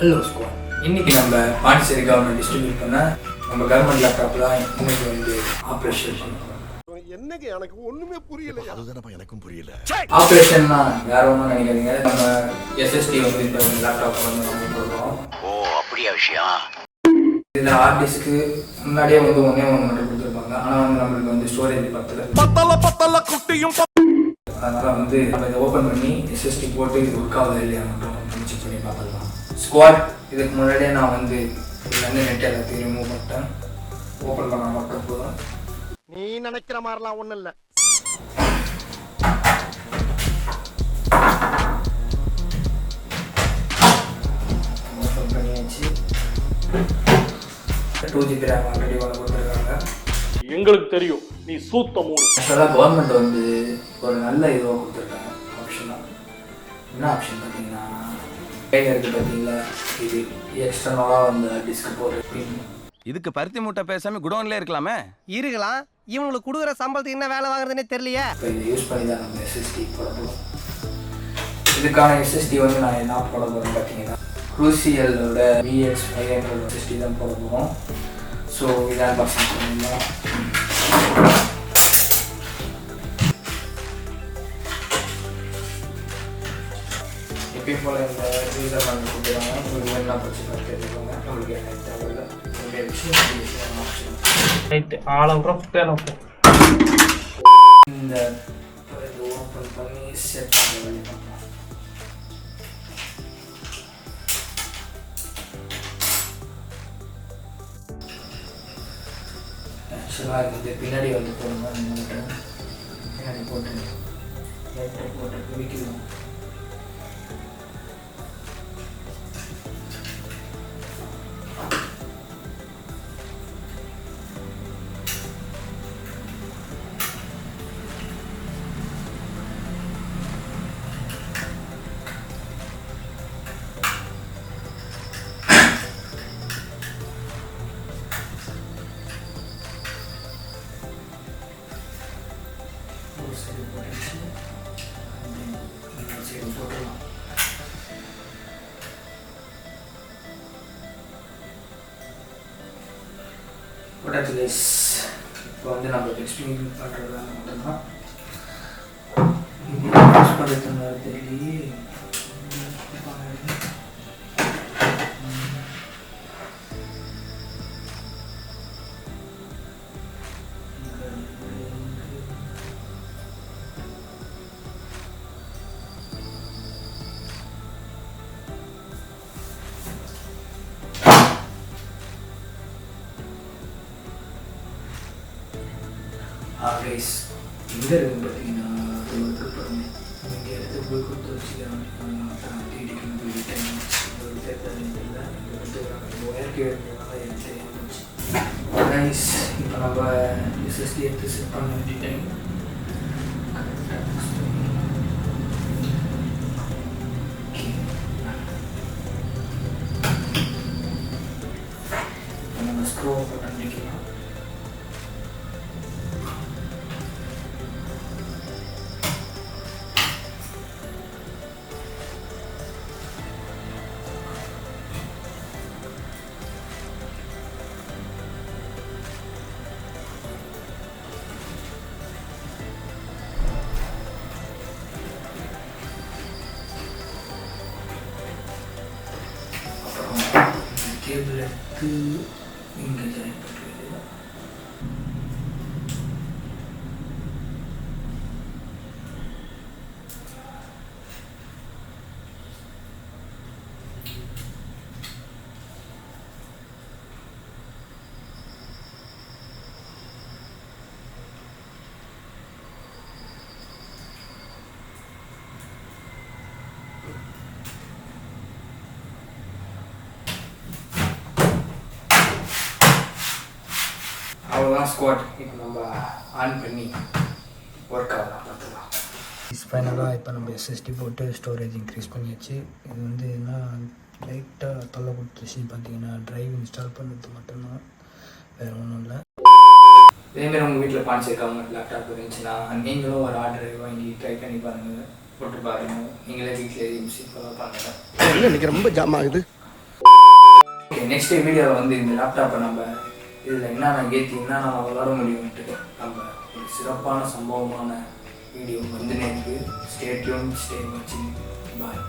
Hello squad இன்னைக்கு நம்ம Pondicherry government distribute பண்ண நம்ம கவர்மெண்ட் லேப்டாப் தான் இன்னைக்கு வந்து ஆப்ரேஷன் பண்ணுறோம் என்னங்க எனக்கு ஒண்ணுமே புரியல அதுதானப்பா எனக்கும் புரியல. ஆப்ரேஷன்னா வேற ஒன்றும் நினைக்காதீங்க. நம்ம எஸ்எஸ்டி வந்து இந்த லேப்டாப் வந்து நம்ம கொடுக்குறோம். ஓ அப்படியா விஷயம்? இந்த ஹார்ட் டிஸ்க்கு முன்னாடியே வந்து ஒன்றே ஒன்று மட்டும் கொடுத்துருப்பாங்க. ஆனால் வந்து நம்மளுக்கு வந்து ஸ்டோரேஜ் பத்தல. பத்தல பத்தல குட்டியும் அதனால வந்து நம்ம இதை ஓப்பன் பண்ணி எஸ்எஸ்டி போட்டு இது ஒர்க் ஆகுதா இல்லையா மட்டும் செக் பண்ணி பார்த்துக்கலாம். ஸ்குவாட் இதுக்கு முன்னாடியே நான் வந்து இதுலேருந்து நெட் எல்லாத்தையும் ரிமூவ் பண்ணிட்டேன். ஓப்பன் பண்ண மட்டும் போதும். நீ நினைக்கிற மாதிரிலாம் ஒண்ணும் இல்ல. ஓப்பன் பண்ணியாச்சு. டூ ஜிபி ரேம் ஆல்ரெடி ஒன்று கொடுத்துருக்காங்க. எங்களுக்கு தெரியும் நீ சூத்த மூடு. ஆக்சுவலாக கவர்மெண்ட் வந்து ஒரு நல்ல இதுவாக கொடுத்துருக்காங்க. ஆப்ஷனாக என்ன ஆப்ஷன் பார்த்தீங்கன்னா கையில் இருக்குது பார்த்தீங்களா இது எக்ஸ்டர்னலாக வந்து டிஸ்க் பின் இதுக்கு பருத்தி மூட்டை பேசாம குடோன்ல இருக்கலாமே. இருக்கலாம் இவங்களுக்கு கொடுக்குற சம்பளத்துக்கு என்ன வேலை வாங்குறதுனே தெரியலையே. இப்போ இதை யூஸ் பண்ணி தான் நம்ம எஸ்எஸ்டி போட போகிறோம் இதுக்கான எஸ்எஸ்டி வந்து நான் என்ன போட போகிறேன் பார்த்தீங்கன்னா குரூசியலோட விஎக்ஸ் ஃபைவ் ஹண்ட்ரட் எஸ்எஸ்டி தான் போட போகிறோம் ஸோ இதான் பர்சன் பண்ணிடலாம் எப்பயும் போல் இந்த யூசர் வந்து கொடுக்குறாங்க. உங்களுக்கு என்ன பிரச்சனை தெரிஞ்சுக்கோங்க உங்களுக்கு என்ன தேவையில்லை உங்களுடைய விஷயம் ரைட்டு ஆளவுறோம் தேனப்போ இந்த இது ஓப்பன் பண்ணி செட் பண்ண ஆக்சுவலாக இது பின்னாடி வந்து போடணும்? இந்த பின்னாடி போட்டு போட்டு குவிக்கணும் போட்டுடலாம் போட்டாச்சு கைஸ் இப்போ வந்து நம்ம எக்ஸ்பிளைன் பண்ணுறது மட்டும்தான் இது தெரியலையே பண்ணுறதுன்னு தெரியலையே கைஸ் எங்கே இருக்குன்னு பார்த்தீங்கன்னா அது ஒரு பாருங்க இங்கே எடுத்து போய் கொடுத்து வச்சுக்கலாம் தேடிக்கணும் போயிட்டேன் ஒரு தேர்தல் இல்லை இங்கே வந்து ஒயர்க்கு வேண்டியதுனால எனக்கு தெரியாம போச்சு கைஸ் இப்போ நம்ம எஸ்எஸ்டி எடுத்து செட் பண்ண வேண்டிய டைம் நம்ம ஸ்க்ரூ 얘기해볼래? 그, 음, 괜찮아요. அவ்வளோதான் ஸ்குவாட் இப்போ நம்ம ஆன் பண்ணி ஒர்க் ஆகலாம் பார்த்துக்கலாம். ஃபைனலாக இப்போ நம்ம எஸ்எஸ்டி போட்டு ஸ்டோரேஜ் இன்க்ரீஸ் பண்ணியாச்சு. இது வந்து என்ன லைட்டாக தொல்லை கொடுத்துச்சு பார்த்தீங்கன்னா ட்ரைவ் இன்ஸ்டால் பண்ணுறது மட்டும்தான். வேறு ஒன்றும் இல்லை. இதேமாரி உங்கள் வீட்டில் கவர்மெண்ட் லேப்டாப் இருந்துச்சுன்னா நீங்களும் ஒரு ஆர்டர் வாங்கி ட்ரை பண்ணி பாருங்கள் போட்டு பாருங்கள் நீங்களே வீட்டில் யூஸ் ஃபாலோ பண்ணுங்கள் இன்னைக்கு ரொம்ப ஜாம் ஆகுது. ஓகே நெக்ஸ்ட் வீடியோவில் வந்து இந்த லேப்டாப்பை நம்ம இதில் என்னென்ன ஏற்றி என்னென்ன வளர முடியும்ட்டு நம்ம ஒரு சிறப்பான சம்பவமான வீடியோ வந்து எனக்கு ஸ்டேட்யூன் ஸ்டே வச்சு பாய்